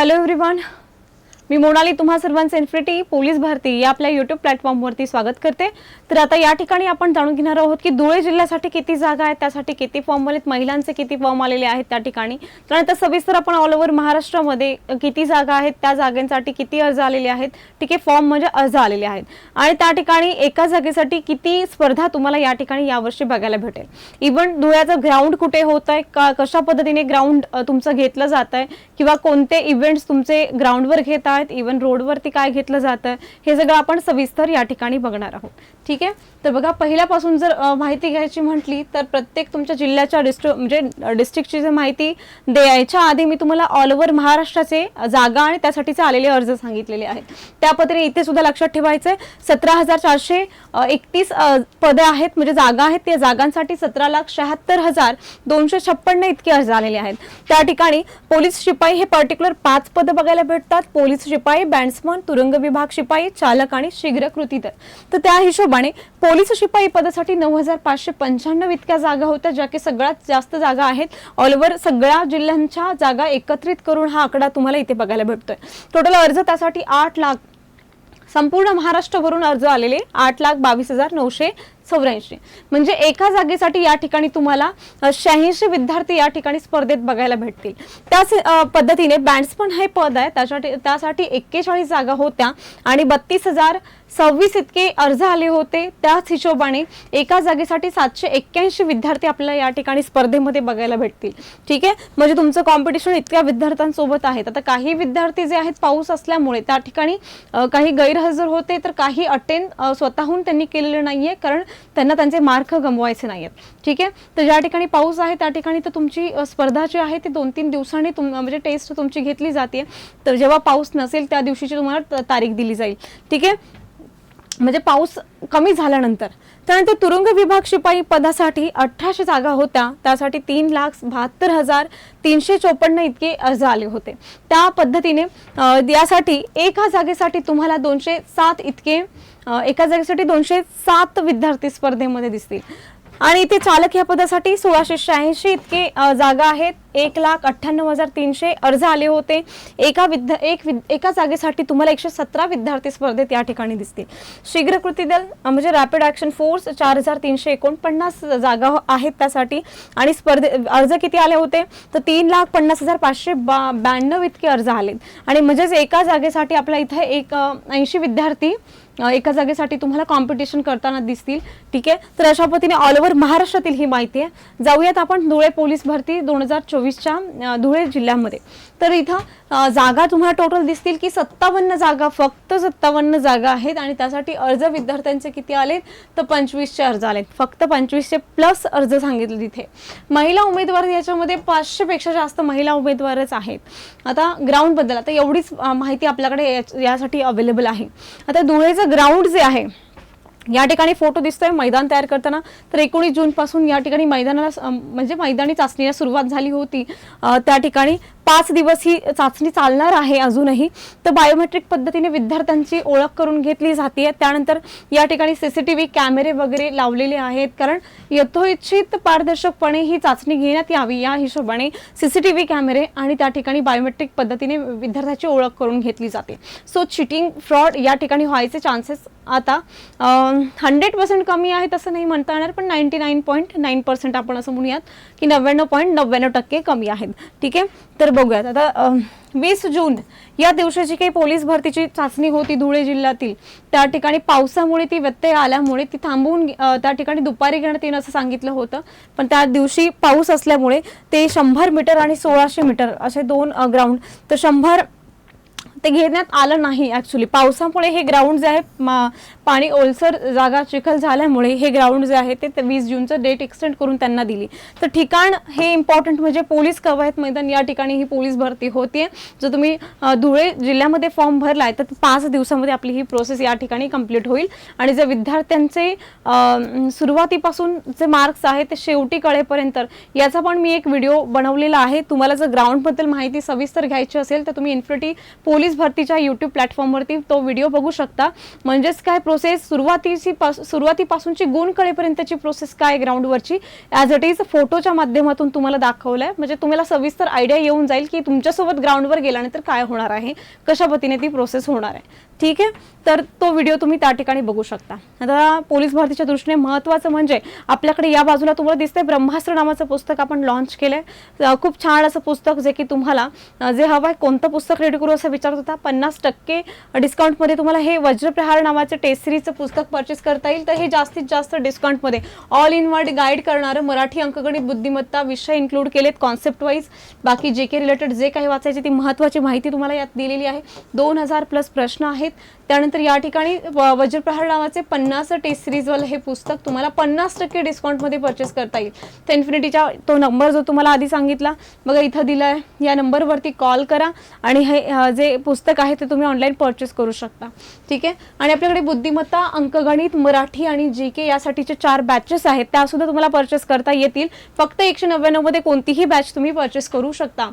Hello everyone, मी मोनाली तुम्हा सर्वांचे infinity police भरती या आपल्या युट्यूब प्लॅटफॉर्मवरती स्वागत करते. तर आता या ठिकाणी आपण जाणून घेणार आहोत की धुळे जिल्ह्यासाठी किती जागा आहेत त्यासाठी किती फॉर्म आलेत महिलांचे किती फॉर्म आलेले आहेत त्या ठिकाणी. त्यानंतर सविस्तर आपण ऑल ओव्हर महाराष्ट्रामध्ये किती जागा आहेत त्या जागेसाठी किती अर्ज आलेले आहेत ठीक आहे फॉर्म म्हणजे अर्ज आलेले आहेत. आणि त्या ठिकाणी एका जागेसाठी किती स्पर्धा तुम्हाला या ठिकाणी यावर्षी बघायला भेटेल. इव्हन धुळ्याचं ग्राउंड कुठे होत आहे का कशा पद्धतीने ग्राउंड तुमचं घेतलं जात आहे किंवा कोणते इव्हेंट्स तुमचे ग्राउंडवर घेत आहेत. इवन रोडवरती काय घेतलं जातं हे सगळं आपण सविस्तर या ठिकाणी बघणार आहोत. ठीक आहे? तर बघा पहिल्यापासून जर माहिती घ्यायची म्हटली तर प्रत्येक तुमच्या जिल्ह्याच्या डिस्ट्रिक्ट म्हणजे डिस्ट्रिक्टची जर माहिती द्यायच्या आधी मी तुम्हाला ऑल ओव्हर महाराष्ट्राचे जागा आणि त्यासाठीचे आलेले अर्ज सांगितलेले आहेत. त्या पत्रे इथे सुद्धा लक्षात ठेवायचं आहे सतरा हजार चारशे एकतीस पदे आहेत म्हणजे जागा आहेत त्या जागांसाठी सतरा लाख शहात्तर हजार दोनशे छप्पन्न इतके अर्ज आलेले आहेत. त्या ठिकाणी पोलीस शिपाई हे पर्टिक्युलर पाच पदं बघायला भेटतात. पोलीस शिपाई बँड्समन तुरुंग विभाग शिपाई चालक आणि शीघ्र कृती दल तर त्या हिशोबाने पोलीस शिपाई पदासाठी नऊ हजार पाचशे पंच्याण्णव इतक्या जागा होत्या ज्या की सगळ्यात जास्त जागा आहेत. ऑल ओव्हर सगळ्या जिल्ह्यांच्या जागा एकत्रित करून हा आकडा तुम्हाला इथे बघायला भेटतोय. टोटल अर्ज त्यासाठी आठ लाख संपूर्ण महाराष्ट्रभरून अर्ज आलेले आठ लाख बावीस हजार नऊशे चौऱ्याऐंशी. म्हणजे एका जागेसाठी या ठिकाणी तुम्हाला शहाऐंशी विद्यार्थी या ठिकाणी स्पर्धेत बघायला भेटतील. त्याच पद्धतीने बँड्स पण हे पद आहे त्यासाठी त्यासाठी एक्केचाळीस जागा होत्या आणि बत्तीस हजार सव्वीस इतके अर्ज आले होते. त्याच हिशोबाने एका जागेसाठी सातशे एक्क्याऐंशी विद्यार्थी आपल्याला या ठिकाणी स्पर्धेमध्ये बघायला भेटतील. ठीक आहे? म्हणजे तुमचं कॉम्पिटिशन इतक्या विद्यार्थ्यांसोबत आहेत आता काही विद्यार्थी जे आहेत पाऊस असल्यामुळे त्या ठिकाणी काही गैरहजर होते तर काही अटेंड स्वतःहून त्यांनी केलेलं नाहीये कारण त्यांना त्यांचे मार्क गमवायचे नाहीयेत. ठीक आहे? तर ज्या ठिकाणी पाऊस आहे त्या ठिकाणी तर तुमची स्पर्धा जी आहे ती दोन तीन दिवसांनी तुम म्हणजे टेस्ट तुमची घेतली जाते. तर जेव्हा पाऊस नसेल त्या दिवशीची तुम्हाला तारीख दिली जाईल. ठीक आहे? म्हणजे पाऊस कमी झाल्यानंतर. त्यानंतर तुरुंग विभाग शिपाई पदासाठी अठराशे जागा होत्या. त्यासाठी तीन लाख बहात्तर हजार तीनशे चोपन्न इतके अर्ज आले होते. त्या पद्धतीने यासाठी एका जागेसाठी तुम्हाला दोनशे सात इतके एका जागेसाठी दोनशे सात विद्यार्थी स्पर्धेमध्ये दिसतील. आणि इथे चालक या पदासाठी सोळाशे शहाऐंशी इतके जागा आहेत. एक लाख अठ्ठ्याण्णव हजार तीनशे अर्ज आले होते. एका विद्या एक विद एका जागेसाठी तुम्हाला एकशे सतरा विद्यार्थी स्पर्धेत या ठिकाणी दिसतील. शीघ्र कृती दल म्हणजे रॅपिड ॲक्शन फोर्स चार हजार तीनशे एकोणपन्नास जागा आहेत त्यासाठी. आणि स्पर्धे अर्ज किती आले होते? तर तीन लाख पन्नास हजार पाचशे बा ब्याण्णव इतके अर्ज आले आणि म्हणजेच एका जागेसाठी आपल्या इथे एक ऐंशी विद्यार्थी एका जागेसाठी तुम्हाला कॉम्पिटिशन करताना दिसतील. ठीक आहे? तर अशा पद्धतीने ऑल ओव्हर महाराष्ट्रातील ही माहिती आहे. जाऊयात आपण धुळे पोलीस भरती दोन हजार चोवीसच्या धुळे जिल्ह्यामध्ये. तर इथं जागा तुम्हाला टोटल दिसतील की सत्तावन्न जागा फक्त सत्तावन्न जागा आहेत आणि त्यासाठी अर्ज विद्यार्थ्यांचे किती आलेत? तर पंचवीसचे अर्ज आलेत. फक्त पंचवीसचे प्लस अर्ज सांगितले तिथे महिला उमेदवार याच्यामध्ये पाचशेपेक्षा जास्त महिला उमेदवारच आहेत. आता ग्राउंडबद्दल आता एवढीच माहिती आपल्याकडे यासाठी अवेलेबल आहे. आता धुळेचं ग्राउंड जे आहे या ठिकाणी फोटो दिसतोय मैदान तयार करताना. तर एकोणीस जून पासून या ठिकाणी मैदानाला म्हणजे मैदानी चाचणीला सुरुवात झाली होती. त्या ठिकाणी पाच दिवस ही चाचणी चालणार आहे अजूनही. तर बायोमेट्रिक पद्धतीने विद्यार्थ्यांची ओळख करून घेतली जाते. त्यानंतर या ठिकाणी सीसीटीव्ही कॅमेरे वगैरे लावलेले आहेत. कारण यथोइच्छित पारदर्शकपणे ही चाचणी घेण्यात यावी या हिशोबाने सीसीटीव्ही कॅमेरे आणि त्या ठिकाणी बायोमेट्रिक पद्धतीने विद्यार्थ्याची ओळख करून घेतली जाते. सो चिटिंग फ्रॉड या ठिकाणी व्हायचे चान्सेस आता हंड्रेड पर्सेंट कमी आहेत असं नाही म्हणता येणार पण ninety nine point nine percent आपण असं म्हणूयात की नव्याण्णव पॉईंट नव्याण्णव टक्के कमी आहेत. ठीक आहे? तर बघूयात. आता वीस जून या दिवशीची काही पोलीस भरतीची चाचणी होती धुळे जिल्ह्यातील. त्या ठिकाणी पावसामुळे ती व्यत्यय आल्यामुळे ती थांबवून त्या ठिकाणी दुपारी घेण्यात येईल असं सांगितलं होतं. पण त्या दिवशी पाऊस असल्यामुळे ते शंभर मीटर आणि सोळाशे मीटर असे दोन ग्राउंड तर शंभर ते घेण्यात आलं नाही ॲक्च्युली पावसामुळे हे ग्राउंड जे आहे मा- पाणी ओलसर जागा चिखल झाल्यामुळे हे ग्राउंड जे आहे ते वीस जूनचं डेट एक्सटेंड करून त्यांना दिली. तर ठिकाण हे इम्पॉर्टंट म्हणजे पोलीस कवायत मैदान या ठिकाणी ही पोलीस भरती होतीये. जर तुम्ही धुळे जिल्ह्यामध्ये फॉर्म भरलाय तर पाच दिवसामध्ये आपली ही प्रोसेस या ठिकाणी कंप्लीट होईल. आणि जे विद्यार्थ्यांचे सुरुवातीपासून जे मार्क्स आहेत ते शेवटी कळेपर्यंत याचा पण मी एक व्हिडिओ बनवलेला आहे. तुम्हाला जर ग्राउंडबद्दल माहिती सविस्तर घ्यायची असेल तर तुम्ही इन्फिटी पोलीस पोलीस भरतीच्या युट्यूब प्लॅटफॉर्मवरती तो व्हिडिओ बघू शकता. म्हणजेच काय प्रोसेस सुरुवातीची पास- सुरुवातीपासूनची गुण कळेपर्यंतची प्रोसेस काय ग्राउंडवरची ॲज इट इज फोटोच्या माध्यमातून तुम्हाला दाखवलंय. म्हणजे तुम्हाला सविस्तर आयडिया येऊन जाईल की तुमच्यासोबत ग्राउंडवर गेल्यानंतर काय होणार आहे कशा पद्धतीने ती प्रोसेस होणार आहे. ठीक आहे? तर तो व्हिडिओ तुम्ही त्या ठिकाणी बघू शकता. आता पोलीस भरतीच्या दृष्टीने महत्त्वाचं म्हणजे आपल्याकडे या बाजूला तुम्हाला दिसतंय ब्रह्मास्त्र नावाचं पुस्तक आपण लॉन्च केलंय. आहे खूप छान असं पुस्तक जे की तुम्हाला जे हवं आहे कोणतं पुस्तक रेडी करू असं विचारत होता पन्नास टक्के डिस्काउंटमध्ये तुम्हाला हे वज्रप्रहार नावाचं टेस्ट सिरीजचं पुस्तक परचेस करता येईल. तर हे जास्तीत जास्त डिस्काउंटमध्ये ऑल इन वर्ड गाईड करणारं मराठी अंकगणित बुद्धिमत्ता विषय इन्क्लूड केलेत कॉन्सेप्ट वाईज बाकी जे के रिलेटेड जे काही वाचायचे ती महत्त्वाची माहिती तुम्हाला यात दिलेली आहे. दोन हजार प्लस प्रश्न आहेत. त्यानंतर या ठिकाणी वज्रप्रहार नावाचे पन्नास टेस्ट सिरीजवालं हे पुस्तक तुम्हाला पन्नास टक्के डिस्काउंटमध्ये परचेस करता येईल. तर इन्फिनिटीचा तो नंबर जो तुम्हाला आधी सांगितला बघा इथं दिला आहे या नंबरवरती कॉल करा आणि हे जे पुस्तक आहे ते तुम्ही ऑनलाईन परचेस करू शकता. ठीक आहे? आणि आपल्याकडे बुद्धिमत्ता अंकगणित मराठी आणि जी के यासाठीचे चार बॅचेस आहेत. त्यासुद्धा तुम्हाला परचेस करता येतील. फक्त एकशे नव्याण्णवमध्ये कोणतीही बॅच तुम्ही परचेस करू शकता.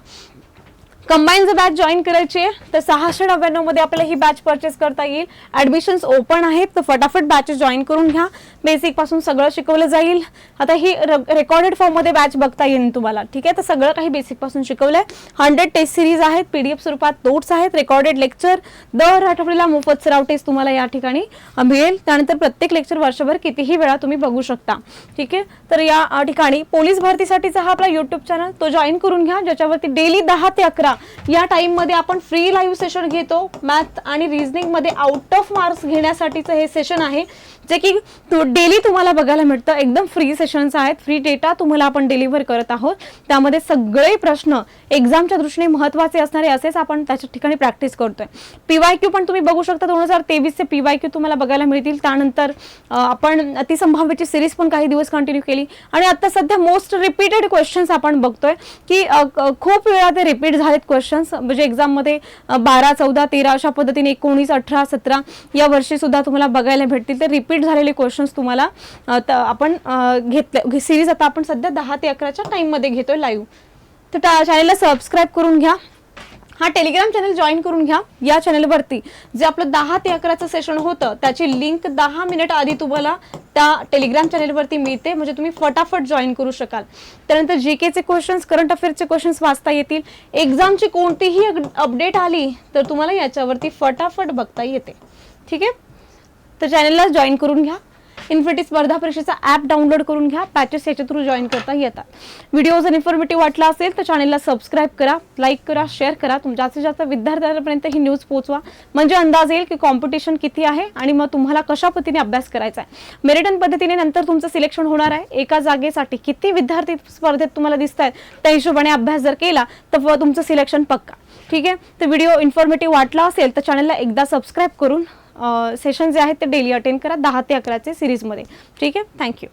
कंबाईन जर बॅच जॉईन करायची आहे. तर सहाशे नव्याण्णवमध्ये आपल्याला ही बॅच परचेस करता येईल. ॲडमिशन्स ओपन आहेत तर फटाफट बॅचेस जॉईन करून घ्या. बेसिकपासून सगळं शिकवलं जाईल. आता ही रेकॉर्डेड फॉर्ममध्ये बॅच बघता येईल तुम्हाला. ठीक आहे? तर सगळं काही बेसिकपासून शिकवलं आहे hundred test series P D F F स्वरूपात नोट्स आहेत रेकॉर्डेड लेक्चर दर आठवड्याला मोफत सराव टेस्ट तुम्हाला या ठिकाणी मिळेल. त्यानंतर प्रत्येक लेक्चर वर्षभर कितीही वेळा तुम्ही बघू शकता. ठीक आहे? तर या ठिकाणी पोलीस भरतीसाठीचा हा आपला युट्यूब चॅनल तो जॉईन करून घ्या. ज्याच्यावरती डेली दहा ते अकरा या टाईममध्ये आपण फ्री लाईव्ह सेशन घेतो. मॅथ आणि रिझनिंगमध्ये आउट ऑफ मार्क्स घेण्यासाठीचं हे सेशन आहे. जे की डेली तुम्हाला बघायला मिळतं. एकदम फ्री सेशन्स आहेत. फ्री डेटा तुम्हाला आपण डिलिव्हर करत आहोत. त्यामध्ये सगळे प्रश्न एक्झामच्या दृष्टीने महत्त्वाचे असणारे असेच आपण त्याच्या ठिकाणी प्रॅक्टिस करतोय. पीवाय क्यू पण तुम्ही बघू शकता. दोन हजार तेवीसचे पीवाय क्यू तुम्हाला बघायला मिळतील. त्यानंतर आपण अतिसंभाव्यची सिरीज पण काही दिवस कंटिन्यू केली. आणि आता सध्या मोस्ट रिपीटेड क्वेश्चन्स आपण बघतोय की खूप वेळा ते रिपीट झालेत क्वेश्चन्स म्हणजे एक्झाममध्ये बारा चौदा तेरा अशा पद्धतीने एकोणीस अठरा सतरा या वर्षी सुद्धा तुम्हाला बघायला भेटतील. ते रिपीट झालेले क्वेश्चन्स तुम्हाला आपण घेतलं घेतले सिरीज आता आपण सध्या दहा ते अकराच्या टाइममध्ये घेतोय लाईव्ह तर त्या चॅनलला सबस्क्राईब करून घ्या. हा टेलिग्राम चॅनल जॉईन करून घ्या. या चॅनलवरती जे आपलं दहा ते अकराचं सेशन होतं त्याची लिंक दहा मिनिट आधी तुम्हाला त्या टेलिग्राम चॅनलवरती मिळते. म्हणजे तुम्ही फटाफट जॉईन करू शकाल. त्यानंतर जी केचे क्वेश्चन्स करंट अफेअर्सचे क्वेश्चन्स वाचता येतील. एक्झामची कोणतीही अपडेट आली तर तुम्हाला याच्यावरती फटाफट बघता येते. ठीक आहे? तर चॅनलला जॉईन करून घ्या. इन्फिटी स्पर्धा परीक्षेचा ॲप डाउनलोड करून घ्या. पॅचेस याच्या थ्रू जॉईन करता येतात. व्हिडिओ जर इन्फॉर्मेटिव्ह वाटला असेल तर चॅनलला सबस्क्राईब करा लाईक करा शेअर करा. तुम जास्तीत जास्त विद्यार्थ्यांपर्यंत ही न्यूज पोहोचवा. म्हणजे अंदाज येईल की कॉम्पिटिशन किती आहे आणि मग तुम्हाला कशा पद्धतीने अभ्यास करायचा आहे. मेरिटन पद्धतीने नंतर तुमचं सिलेक्शन होणार आहे. एका जागेसाठी किती विद्यार्थी स्पर्धेत तुम्हाला दिसत आहेत त्या हिशोबाने अभ्यास जर केला तर तुमचं सिलेक्शन पक्का. ठीक आहे? तर व्हिडिओ इन्फॉर्मेटिव्ह वाटला असेल तर चॅनलला एकदा सबस्क्राईब करून सेशन जे आहेत ते डेली अटेंड करा दहा ते अकराचे सिरीजमध्ये ठीक आहे? थँक्यू